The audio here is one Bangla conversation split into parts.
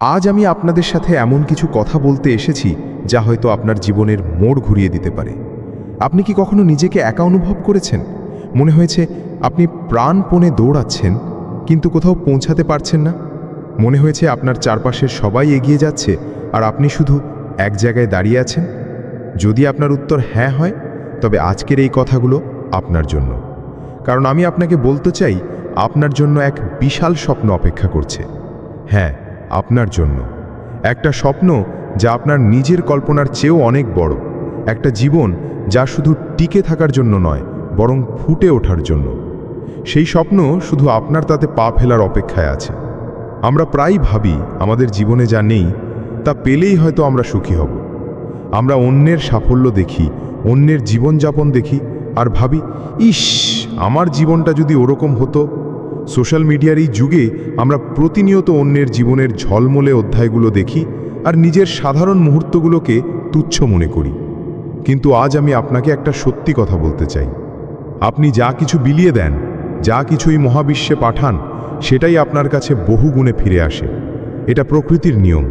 আজ আমি আপনাদের সাথে এমন কিছু কথা বলতে এসেছি যা হয়তো আপনার জীবনের মোড় ঘুরিয়ে দিতে পারে। আপনি কি কখনো নিজেকে একা অনুভব করেছেন? মনে হয়েছে আপনি প্রাণপণে দৌড়াচ্ছেন, কিন্তু কোথাও পৌঁছাতে পারছেন না। মনে হয়েছে আপনার চারপাশের সবাই এগিয়ে যাচ্ছে, আর আপনি শুধু এক জায়গায় দাঁড়িয়ে আছেন। যদি আপনার উত্তর হ্যাঁ হয়, তবে আজকের এই কথাগুলো আপনার জন্য। কারণ আমি আপনাকে বলতে চাই, আপনার জন্য এক বিশাল স্বপ্ন অপেক্ষা করছে। হ্যাঁ আপনার জন্য। একটা স্বপ্ন যা আপনার নিজের কল্পনার চেয়েও অনেক বড়। একটা জীবন যা শুধু টিকে থাকার জন্য নয়, বরং ফুটে ওঠার জন্য। সেই স্বপ্ন শুধু আপনার তাতে পা ফেলার অপেক্ষায় আছে। আমরা প্রায় ভাবি, আমাদের জীবনে যা নেই, তা পেলেই হয়তো আমরা সুখী হব। আমরা অন্যের সাফল্য দেখি, অন্যের জীবনযাপন দেখি, আর ভাবি, ইস, আমার জীবনটা যদি ওরকম হতো সোশ্যাল মিডিয়ার এই যুগে আমরা প্রতিনিয়ত অন্যের জীবনের ঝলমলে অধ্যায়গুলো দেখি আর নিজের সাধারণ মুহূর্তগুলোকে তুচ্ছ মনে করি। কিন্তু আজ আমি আপনাকে একটা সত্যি কথা বলতে চাই। আপনি যা কিছু বিলিয়ে দেন, যা কিছুই মহাবিশ্বে পাঠান, সেটাই আপনার কাছে বহু গুণে ফিরে আসে। এটা প্রকৃতির নিয়ম,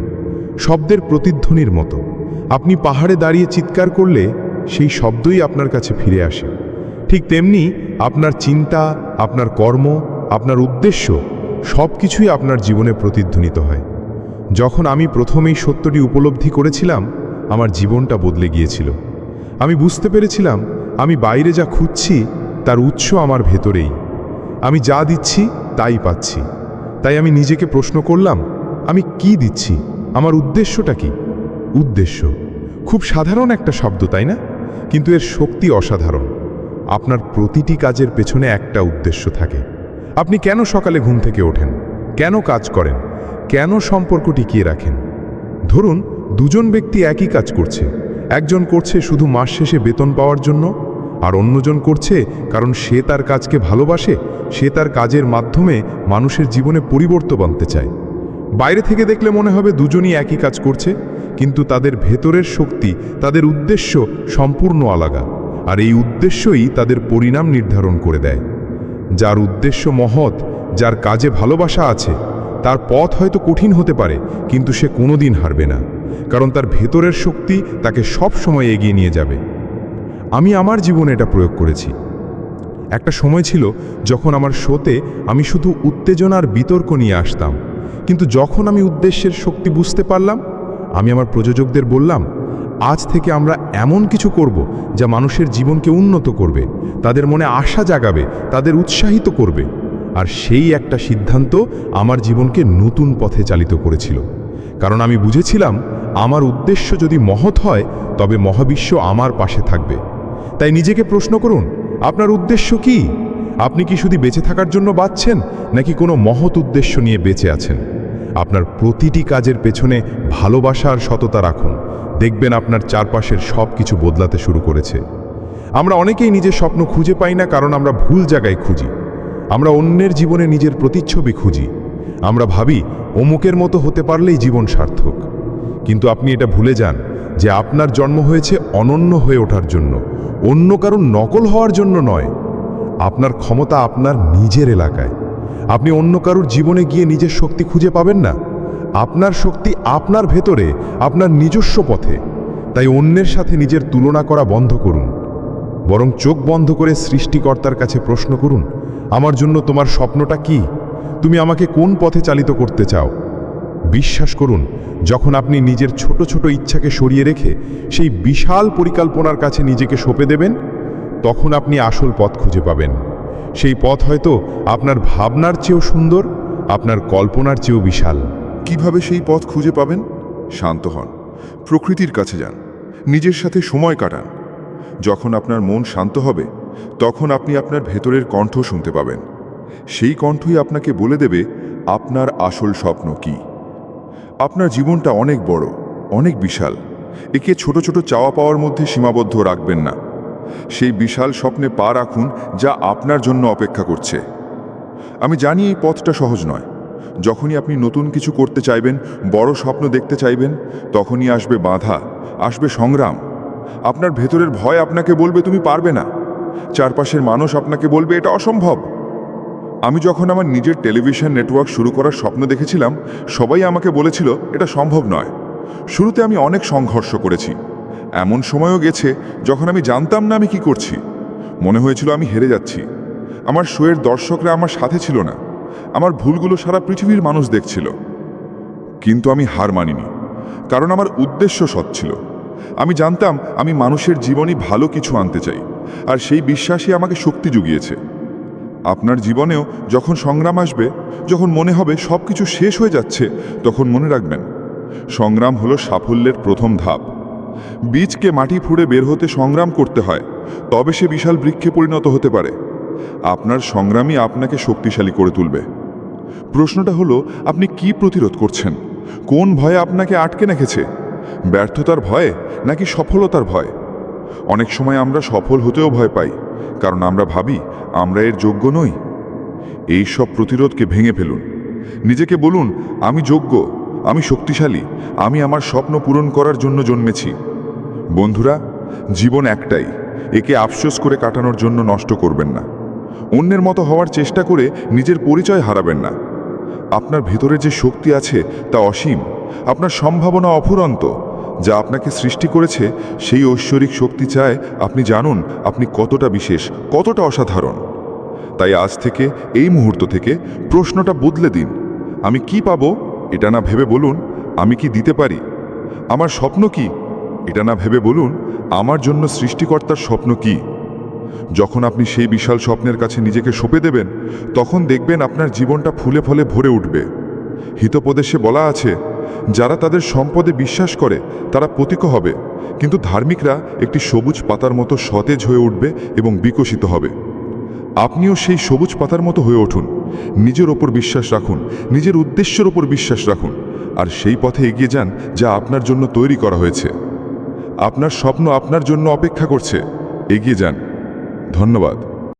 শব্দের প্রতিধ্বনির মতো। আপনি পাহাড়ে দাঁড়িয়ে চিৎকার করলে সেই শব্দই আপনার কাছে ফিরে আসে। ঠিক তেমনি আপনার চিন্তা, আপনার কর্ম আপনার উদ্দেশ্য সব কিছুই আপনার জীবনে প্রতিধ্বনিত হয়। যখন আমি প্রথম এই সত্যটি উপলব্ধি করেছিলাম, আমার জীবনটা বদলে গিয়েছিল। আমি বুঝতে পেরেছিলাম, আমি বাইরে যা খুঁজছি, তার উৎস আমার ভেতরেই। আমি যা দিচ্ছি, তাই পাচ্ছি। তাই আমি নিজেকে প্রশ্ন করলাম, আমি কি দিচ্ছি? আমার উদ্দেশ্যটা কি? উদ্দেশ্য। খুব সাধারণ একটা শব্দ, তাই না? কিন্তু এর শক্তি অসাধারণ। আপনার প্রতিটি কাজের পেছনে একটা উদ্দেশ্য থাকে। আপনি কেন সকালে ঘুম থেকে ওঠেন? কেন কাজ করেন? কেন সম্পর্ক টিকিয়ে রাখেন? ধরুন, দুজন ব্যক্তি একই কাজ করছে। একজন করছে শুধু মাস শেষে বেতন পাওয়ার জন্য, আর অন্যজন করছে কারণ সে তার কাজকে ভালোবাসে, সে তার কাজের মাধ্যমে মানুষের জীবনে পরিবর্তন আনতে চায়। বাইরে থেকে দেখলে মনে হবে দুজনই একই কাজ করছে, কিন্তু তাদের ভেতরের শক্তি, তাদের উদ্দেশ্য সম্পূর্ণ আলাদা, আর এই উদ্দেশ্যই তাদের পরিণাম নির্ধারণ করে দেয়। যার উদ্দেশ্য মহৎ, যার কাজে ভালোবাসা আছে, তার পথ হয়তো কঠিন হতে পারে, কিন্তু সে কোনোদিন হারবে না, কারণ তার ভেতরের শক্তি তাকে সব সময় এগিয়ে নিয়ে যাবে। আমি আমার জীবনে এটা প্রয়োগ করেছি। একটা সময় ছিল যখন আমার শোতে আমি শুধু উত্তেজনার বিতর্ক নিয়ে আসতাম, কিন্তু যখন আমি উদ্দেশ্যের শক্তি বুঝতে পারলাম, আমি আমার প্রযোজকদের বললাম আজ থেকে আমরা এমন কিছু করব যা মানুষের জীবনকে উন্নত করবে, তাদের মনে আশা জাগাবে, তাদের উৎসাহিত করবে। আর সেই একটা সিদ্ধান্ত আমার জীবনকে নতুন পথে চালিত করেছিল। কারণ আমি বুঝেছিলাম, আমার উদ্দেশ্য যদি মহৎ হয়, তবে মহাবিশ্ব আমার পাশে থাকবে। তাই নিজেকে প্রশ্ন করুন, আপনার উদ্দেশ্য কি? আপনি কি শুধু বেঁচে থাকার জন্য বাঁচছেন, নাকি কোনো মহৎ উদ্দেশ্য নিয়ে বেঁচে আছেন? আপনার প্রতিটি কাজের পেছনে ভালোবাসা আর সততা রাখুন। দেখবেন আপনার চারপাশের সব কিছু বদলাতে শুরু করেছে। আমরা অনেকেই নিজের স্বপ্ন খুঁজে পাই না কারণ আমরা ভুল জায়গায় খুঁজি। আমরা অন্যের জীবনে নিজের প্রতিচ্ছবি খুঁজি। আমরা ভাবি, অমুকের মতো হতে পারলেই জীবন সার্থক। কিন্তু আপনি এটা ভুলে যান যে আপনার জন্ম হয়েছে অনন্য হয়ে ওঠার জন্য। অন্য কারণ নকল হওয়ার জন্য নয়। আপনার ক্ষমতা আপনার নিজের এলাকায়। আপনি অন্য কারুর জীবনে গিয়ে নিজের শক্তি খুঁজে পাবেন না? আপনার শক্তি আপনার ভেতরে, আপনার নিজস্ব পথে। তাই অন্যের সাথে নিজের তুলনা করা বন্ধ করুন। বরং চোখ বন্ধ করে সৃষ্টিকর্তার কাছে প্রশ্ন করুন, আমার জন্য তোমার স্বপ্নটা কি? তুমি আমাকে কোন পথে চালিত করতে চাও? বিশ্বাস করুন, যখন আপনি নিজের ছোট ছোট ইচ্ছাকে সরিয়ে রেখে সেই বিশাল পরিকল্পনার কাছে নিজেকে সঁপে দেবেন, তখন আপনি আসল পথ খুঁজে পাবেন। সেই পথ হয়তো আপনার ভাবনার চেয়েও সুন্দর, আপনার কল্পনার চেয়েও বিশাল। কীভাবে সেই পথ খুঁজে পাবেন? শান্ত হন। প্রকৃতির কাছে যান। নিজের সাথে সময় কাটান। যখন আপনার মন শান্ত হবে, তখন আপনি আপনার ভেতরের কণ্ঠ শুনতে পাবেন। সেই কণ্ঠই আপনাকে বলে দেবে, আপনার আসল স্বপ্ন কি? আপনার জীবনটা অনেক বড়, অনেক বিশাল। একে ছোট ছোট চাওয়া পাওয়ার মধ্যে সীমাবদ্ধ রাখবেন না। সেই বিশাল স্বপ্নে পা রাখুন যা আপনার জন্য অপেক্ষা করছে। আমি জানি এই পথটা সহজ নয়। যখনই আপনি নতুন কিছু করতে চাইবেন, বড় স্বপ্ন দেখতে চাইবেন, তখনই আসবে বাধা, আসবে সংগ্রাম। আপনার ভেতরের ভয় আপনাকে বলবে, তুমি পারবে না। চারপাশের মানুষ আপনাকে বলবে, এটা অসম্ভব। আমি যখন আমার নিজের টেলিভিশন নেটওয়ার্ক শুরু করার স্বপ্ন দেখেছিলাম, সবাই আমাকে বলেছিল, এটা সম্ভব নয়। শুরুতে আমি অনেক সংঘর্ষ করেছি। এমন সময়ও গেছে যখন আমি জানতাম না আমি কি করছি। মনে হয়েছিল আমি হেরে যাচ্ছি। আমার শোয়ের দর্শকরা আমার সাথে ছিল না। আমার ভুলগুলো সারা পৃথিবীর মানুষ দেখছিল। কিন্তু আমি হার মানিনি, কারণ আমার উদ্দেশ্য সৎ ছিল। আমি জানতাম আমি মানুষের জীবনই ভালো কিছু আনতে চাই, আর সেই বিশ্বাসই আমাকে শক্তি জুগিয়েছে। আপনার জীবনেও যখন সংগ্রাম আসবে, যখন মনে হবে সব কিছু শেষ হয়ে যাচ্ছে, তখন মনে রাখবেন, সংগ্রাম হলো সাফল্যের প্রথম ধাপ। বীজকে মাটি ফুঁড়ে বের হতে সংগ্রাম করতে হয়, তবে সে বিশাল বৃক্ষে পরিণত হতে পারে। আপনার সংগ্রামই আপনাকে শক্তিশালী করে তুলবে। প্রশ্নটা হলো, আপনি কি প্রতিরোধ করছেন? কোন ভয়ে আপনাকে আটকে রেখেছে? ব্যর্থতার ভয়ে নাকি সফলতার ভয়? অনেক সময় আমরা সফল হতেও ভয় পাই, কারণ আমরা ভাবি, আমরা এর যোগ্য নই। এই সব প্রতিরোধকে ভেঙে ফেলুন। নিজেকে বলুন, আমি যোগ্য, আমি শক্তিশালী, আমি আমার স্বপ্ন পূরণ করার জন্য জন্মেছি। বন্ধুরা, জীবন একটাই, একে আফসোস করে কাটানোর জন্য নষ্ট করবেন না। অন্যের মতো হওয়ার চেষ্টা করে নিজের পরিচয় হারাবেন না। আপনার ভেতরে যে শক্তি আছে তা অসীম। আপনার সম্ভাবনা অফুরন্ত। যা আপনাকে সৃষ্টি করেছে, সেই ঐশ্বরিক শক্তি চায়, আপনি জানুন, আপনি কতটা বিশেষ, কতটা অসাধারণ। তাই আজ থেকে, এই মুহূর্ত থেকে, প্রশ্নটা বদলে দিন। আমি কি পাবো? এটা না ভেবে বলুন, আমি কি দিতে পারি? আমার স্বপ্ন কি? এটা না ভেবে বলুন, আমার জন্য সৃষ্টিকর্তার স্বপ্ন কি? যখন আপনি সেই বিশাল স্বপ্নের কাছে নিজেকে সঁপে দেবেন, তখন দেখবেন আপনার জীবনটা ফুলে ফলে ভরে উঠবে। হিতোপদেশে বলা আছে, যারা তাদের সম্পদে বিশ্বাস করে, তারা প্রতীক হবে, কিন্তু ধার্মিকরা একটি সবুজ পাতার মতো সতেজ হয়ে উঠবে এবং বিকশিত হবে। আপনিও সেই সবুজ পাতার মতো হয়ে উঠুন, নিজের ওপর বিশ্বাস রাখুন, নিজের উদ্দেশ্যের ওপর বিশ্বাস রাখুন, আর সেই পথে এগিয়ে যান যা আপনার জন্য তৈরি করা হয়েছে। আপনার স্বপ্ন আপনার জন্য অপেক্ষা করছে। এগিয়ে যান। ধন্যবাদ।